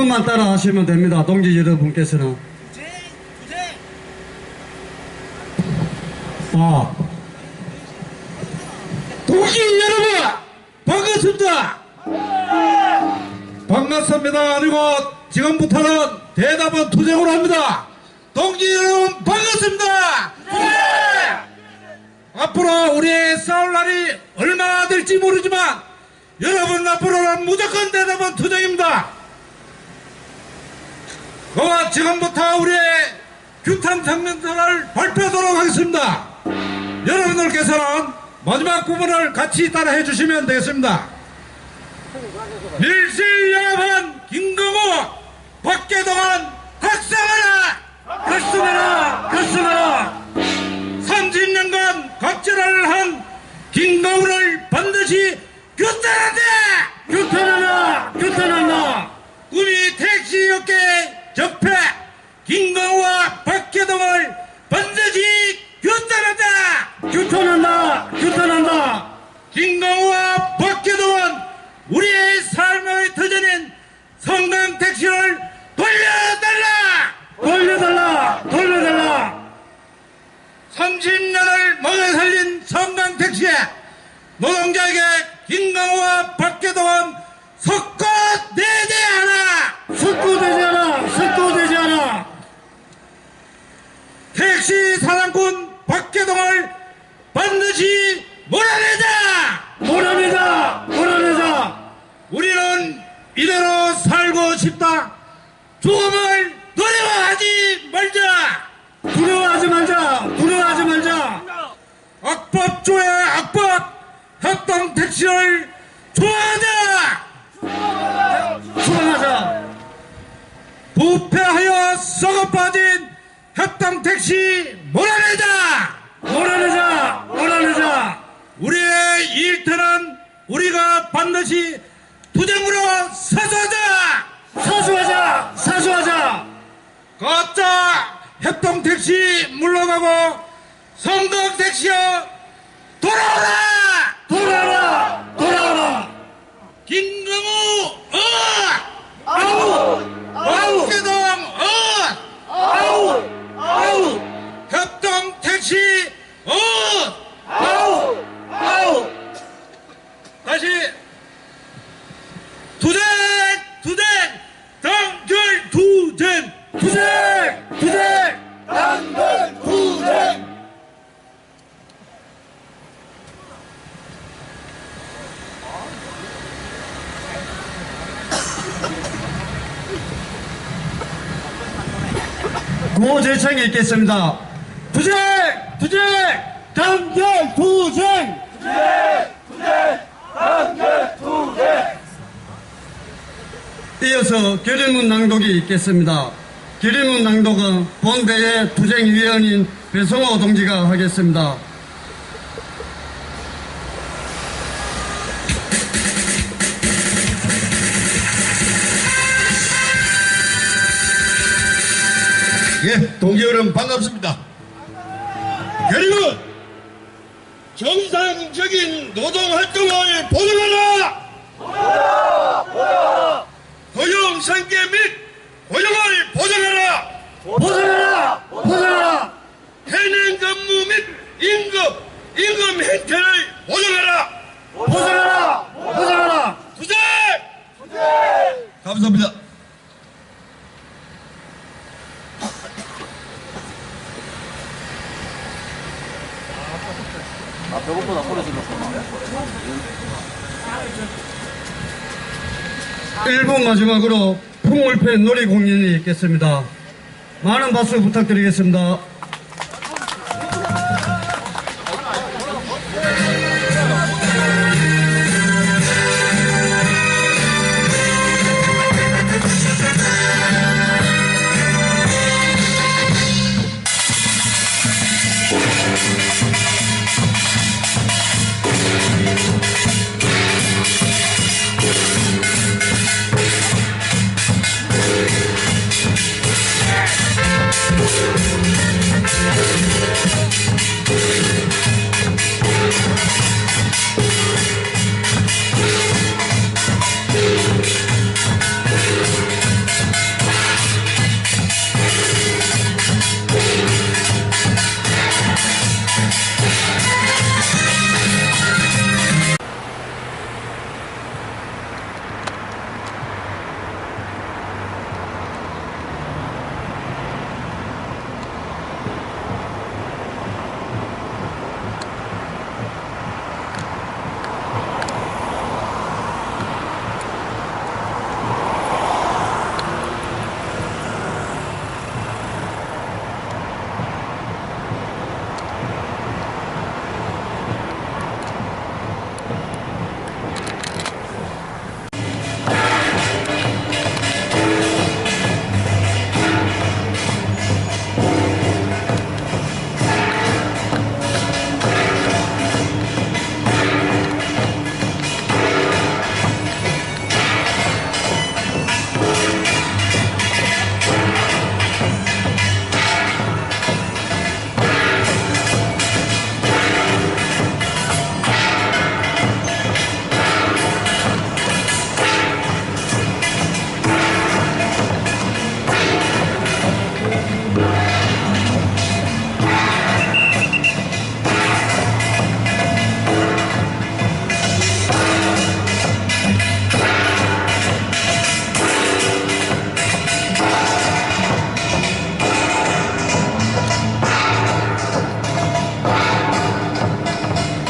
번만 따라 하시면 됩니다. 동지 여러분께서는. 아, 동지 여러분 반갑습니다. 반갑습니다. 아니고 지금부터는 대답은 투쟁으로 합니다. 동지 여러분 반갑습니다. 앞으로 우리의 싸울 날이 얼마나 될지 모르지만 여러분 앞으로는 무조건 대답은 투쟁입니다. 그와 지금부터 우리의 규탄 장면들을 발표하도록 하겠습니다. 여러분들께서는 마지막 부분을 같이 따라해 주시면 되겠습니다. 일실야반 김건우 박계동은 각성하라! 각성하라! 각성하라! 30년간 각절을 한 김건우를 반드시 규탄한다! 규탄하라! 규탄한다! 꿈이 택시업계 적폐 김건우와 박계동을 반드시 규탄한다! 규탄한다! 규탄한다! 김건우와 박계동은 우리의 삶의 터전인 성강 택시를 돌려달라! 돌려달라! 돌려달라! 30년을 먹여 살린 성강 택시에 노동자에게 김강호와 박계동은 석고대지 않아! 석고되지 않아! 석고되지 않아! 택시 사장꾼 박계동을 반드시 몰아내자! 몰아내자! 몰아내자! 우리는 이대로 살고 싶다! 죽음을 두려워하지 말자! 두려워하지 말자! 두려워하지 말자! 악법조의 악법! 협동 택시를 조하자! 수행하자! 부패하여 썩어 빠진 협동 택시! 몰아내자! 몰아내자! 우리의 일터는 우리가 반드시 투쟁으로 사수하자! 사수하자! 사수하자! 가짜 협동 택시 물러가고 성공 택시여 돌아오라! 돌아오라! 돌아오라! 김경우 어! 아우! 박계동 어! 구호 제청이 있겠습니다. 투쟁! 투쟁! 단결 투쟁! 이어서 결의문 낭독이 있겠습니다. 결의문 낭독은 본대의 투쟁위원인 배성호 동지가 하겠습니다. 예, 동기 여러분 반갑습니다. 여러분, 정상적인 노동 활동을 보장하라! 고용 상계 및 고용을 보장하라! 보장하라! 보장하라! 해낸 근무 및 임금, 임금 혜택을 보장하라! 보장하라! 보장하라! 투쟁! 감사합니다. 저것보다 떨어지면서 1분 마지막으로 풍물패 놀이 공연이 있겠습니다. 많은 박수 부탁드리겠습니다.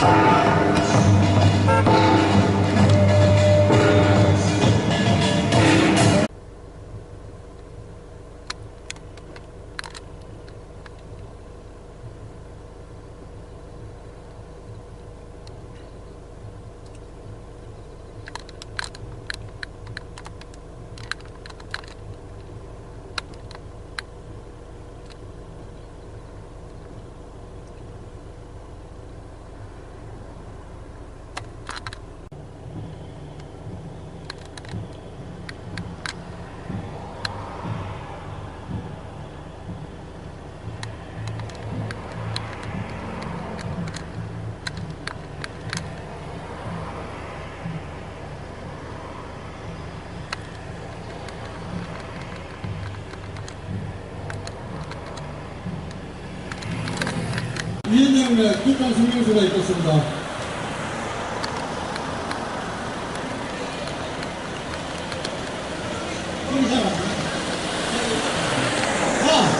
Oh! 름에 국방 성명서가 있겠습니다. 자,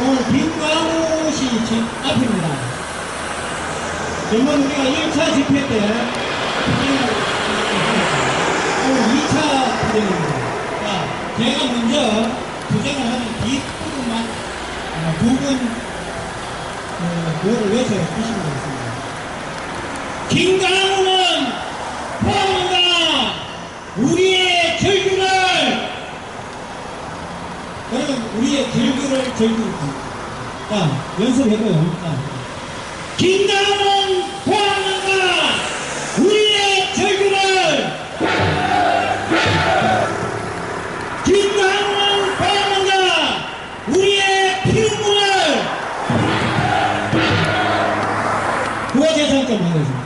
오늘 김광호시 집 앞입니다. 정말 우리가 1차 집회 때 오늘 2차 부정입니다. 자, 제가 먼저 부정을 하는 뒷부분만 아, 부분 어, 그거를 외쳐 주시면 되겠습니다. 김강훈은 포함한다 우리의 절규를 여러분 우리의 절규를 절규 자 연습해봐요 자. 김강훈은 포함한다 우리의 절규를 김강훈은 포함한다 우리의 피눈물을 부가재산권 하겠습니다.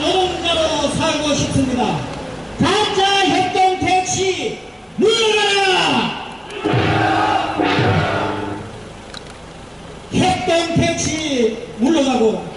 노동자로 살고 싶습니다. 가짜 협동 택시 물러가라! 협동 택시 물러가고 사랑하는